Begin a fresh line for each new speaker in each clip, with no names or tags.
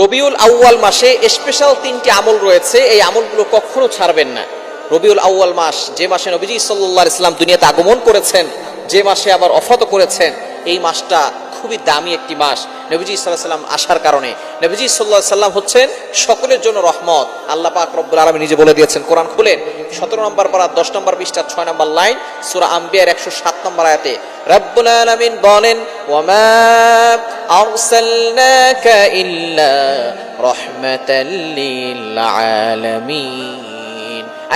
রবিউল আউয়াল মাসে স্পেশাল তিনটি আমল রয়েছে, এই আমলগুলো কখনো ছাড়বেন না। রবিউল আউয়াল মাস, যে মাসে নবীজি সাল্লাহ ইসলাম দুনিয়াতে আগমন করেছেন, যে মাসে আবার অফত করেছেন, এই মাসটা খুবই দামি একটি মাস নবীজি সাল্লাহ সাল্লাম আসার কারণে। নবীজি সাল্লাহ সাল্লাম হচ্ছেন সকলের জন্য রহমত। আল্লাহ পাক রব্বুল আলমী নিজে বলে দিয়েছেন, কোরআন খুলেন, সতেরো নম্বর পারা, দশ নম্বর বিশটা ছয় নম্বর লাইন, সুরা আম্বিয়ার একশো সাত নম্বর আয়াতে, রব্বুল আলমিন বলেন রহমাতাল লিল আলামিন।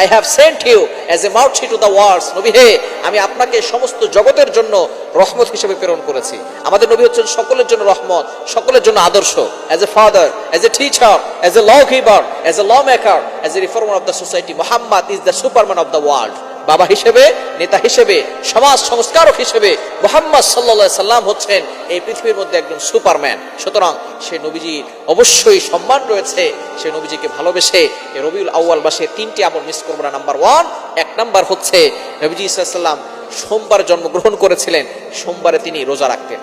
I have sent you as a mouth to the wars নবী হে, আমি আপনাকে সমস্ত জগতের জন্য রহমত হিসেবে প্রেরণ করেছি। আমাদের নবী হচ্ছেন সকলের জন্য রহমত, সকলের জন্য আদর্শ। As a father as a teacher as a law giver as a law maker as a reformer of the society Mohammad is the superman of the world বাবা হিসেবে, নেতা হিসেবে, সমাজ সংস্কারক হিসেবে মোহাম্মদ সাল্লা সাল্লাম হচ্ছেন এই পৃথিবীর মধ্যে একজন সুপারম্যান। সুতরাং সে নবীজির অবশ্যই সম্মান রয়েছে, সে নবীজিকে ভালোবেসে রবিউল আউয়াল মাসে তিনটি আমল মিস করব না। নাম্বার ওয়ান, এক নাম্বার হচ্ছে নবীজি সাল্লাম সোমবার জন্মগ্রহণ করেছিলেন, সোমবারে তিনি রোজা রাখতেন।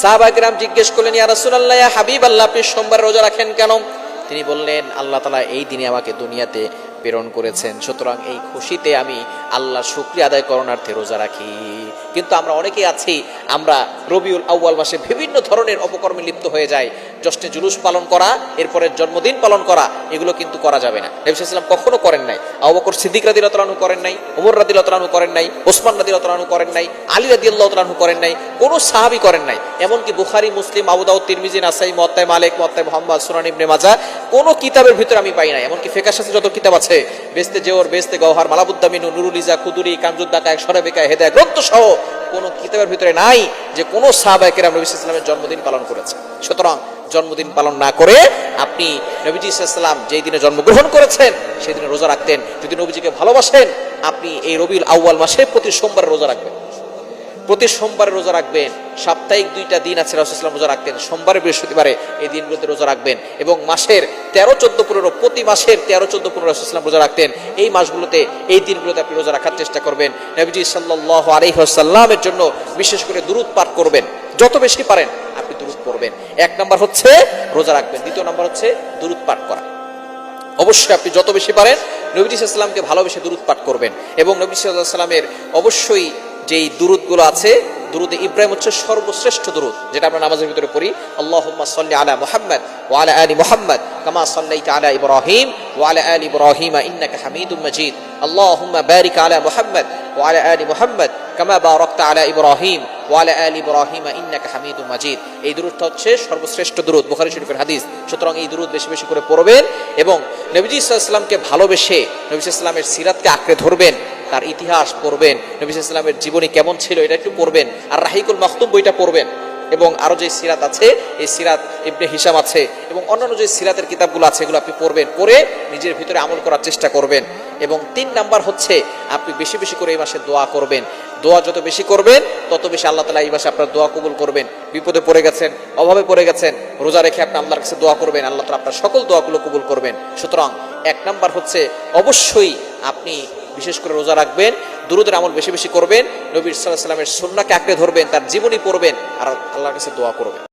সাহাবাগরাম জিজ্ঞেস করলেন, ইয়া রাসূলুল্লাহ হাবিব আল্লাহ আপনি সোমবার রোজা রাখেন কেন? তিনি বললেন, আল্লাহ তালা এই দিনে আমাকে দুনিয়াতে প্রেরণ করেছেন। সুতরাং এই খুশিতে আমি আল্লাহ শুক্রিয়া আদায় করণার্থে রোজা রাখি। কিন্তু আমরা অনেকেই আছি, আমরা রবিউল আউয়াল মাসে বিভিন্ন ধরনের অপকর্মে লিপ্ত হয়ে যাই। জশ্নে জুলুস পালন করা এরপরে জন্মদিন পালন করা, এগুলো কিন্তু করা যাবে না। নবী সাল্লাম কখনো করেন নাই। আবু বকর সিদ্দিক রাদিয়াল্লাহু তাআলা করেন নাই ওমর রাদিয়াল্লাহু তাআলা করেন নাই, ওসমান রাদিয়াল্লাহু তাআলা করেন নাই, আলী রাদিয়াল্লাহু তাআলা করেন নাই, কোনো সাহাবি করেন নাই। এমনকি বুখারি, মুসলিম, আবু দাউদ, তিরমিজি, নাসাই মুয়াত্তা মালিক মুয়াত্তা মুহাম্মদ, সুনান ইবনে মাজাহ কোনো কিতাবের ভিতরে আমি পাই নাই। এমনকি শাস্ত্রে যত কিতাব আছে বেস্তে জেওর বেস্তে গওহার, মালাবুদ্দামিনু, নুরুল ইজা কুদুরি কাঞ্জুদ্দাকা এক সরাবেকা হেদায় গ্রন্থ সহ কোনো কিতাবের ভিতরে নাই যে কোনো সাহাবায়ে কেরাম নবী ইসলামের জন্মদিন পালন করেছে। সুতরাং জন্মদিন পালন না করে আপনি নবীজি ইসলাম যেই দিনে জন্মগ্রহণ করেছেন, সেই দিনে রোজা রাখতেন। যদি নবীজিকে ভালোবাসেন, আপনি এই রবিউল আউয়াল মাসে প্রতি সোমবার রোজা রাখবেন। প্রতি সোমবারে রোজা রাখবেন। সাপ্তাহিক দুইটা দিন আছে রাসুলাম রোজা রাখতেন সোমবারে, বৃহস্পতিবারে এই দিনগুলোতে রোজা রাখবেন এবং মাসের তেরো, চোদ্দ, পনেরো, প্রতি মাসের তেরো, চোদ্দ, পনেরো রাসুলাম রোজা রাখতেন। এই মাসগুলোতে, এই দিনগুলোতে আপনি রোজা রাখার চেষ্টা করবেন। নবীজি সাল্লাহ আলহিহাসাল্লামের জন্য বিশেষ করে দূরত পাঠ করবেন। যত বেশি পারেন, আপনি দূরত করবেন এক নম্বর হচ্ছে রোজা রাখবেন। দ্বিতীয় নম্বর হচ্ছে দূরত পাঠ করা। অবশ্যই আপনি যত বেশি পারেন নবী সাল্লামকে ভালোবেসে দূরত পাঠ করবেন। এবং নবী সাল্লাহ সাল্লামের অবশ্যই যেই দুরুদগুলো আছে দুরুদে ইব্রাহিম হচ্ছে সর্বশ্রেষ্ঠ দুরুদ, যেটা আমরা নামাজের ভিতরে পড়ি আল্লাহ সাল্লি আলা মোহাম্মদ ওয়া আলা আলী মোহাম্মদ কামা সাল্লাইতা আলা ইব্রাহিম ও আলা আলী ইব্রাহিম ইন্নাকা হামিদুম মজিদ। আল্লাহ বারিক আলা মোহাম্মদ ও আলা আলি মুহাম্মদ কামা বারাকতা আলা ইব্রাহিম ওয়া আলা ইব্রাহিম ইন্নাকা হামিদুম মাজিদ। এই দুরুদটা হচ্ছে সর্বশ্রেষ্ঠ দুরুদ, বুখারী শরীফের হাদিস। সুতরাং এই দুরুদ বেশি বেশি করে পড়বেন এবং নবীজি সাল্লাল্লাহু ভালোবেসে নবী সাল্লামের সিরাতকে আঁকড়ে ধরবেন, তার ইতিহাস পড়বেন নবী ইসলামের জীবনী কেমন ছিল এটা একটু পড়বেন, আর রাহিকুল মাহতুম বইটা পড়বেন এবং আরও যে সিরাত আছে, এই সিরাত ইবনে হিসাম আছে এবং অন্যান্য যে সিরাতের কিতাবগুলো আছে, এগুলো আপনি পড়বেন, পড়ে নিজের ভিতরে আমল করার চেষ্টা করবেন। এবং তিন নাম্বার হচ্ছে, আপনি বেশি বেশি করে এই মাসে দোয়া করবেন। দোয়া যত বেশি করবেন, তত বেশি আল্লাহ তালা এই মাসে আপনার দোয়া কবুল করবেন। বিপদে পড়ে গেছেন, অভাবে পড়ে গেছেন, রোজা রেখে আপনি আল্লাহর কাছে দোয়া করবেন, আল্লাহ তালা আপনার সকল দোয়াগুলো কবুল করবেন। সুতরাং এক নাম্বার হচ্ছে, অবশ্যই আপনি বিশেষ করে রোজা রাখবেন, দুরুদের আমল বেশি বেশি করবেন, নবীর সাল্লাহ সাল্লামের সন্নাকে আঁকড়ে ধরবেন, তার জীবনী পড়বেন, আর আল্লাহর কাছে দোয়া করবেন।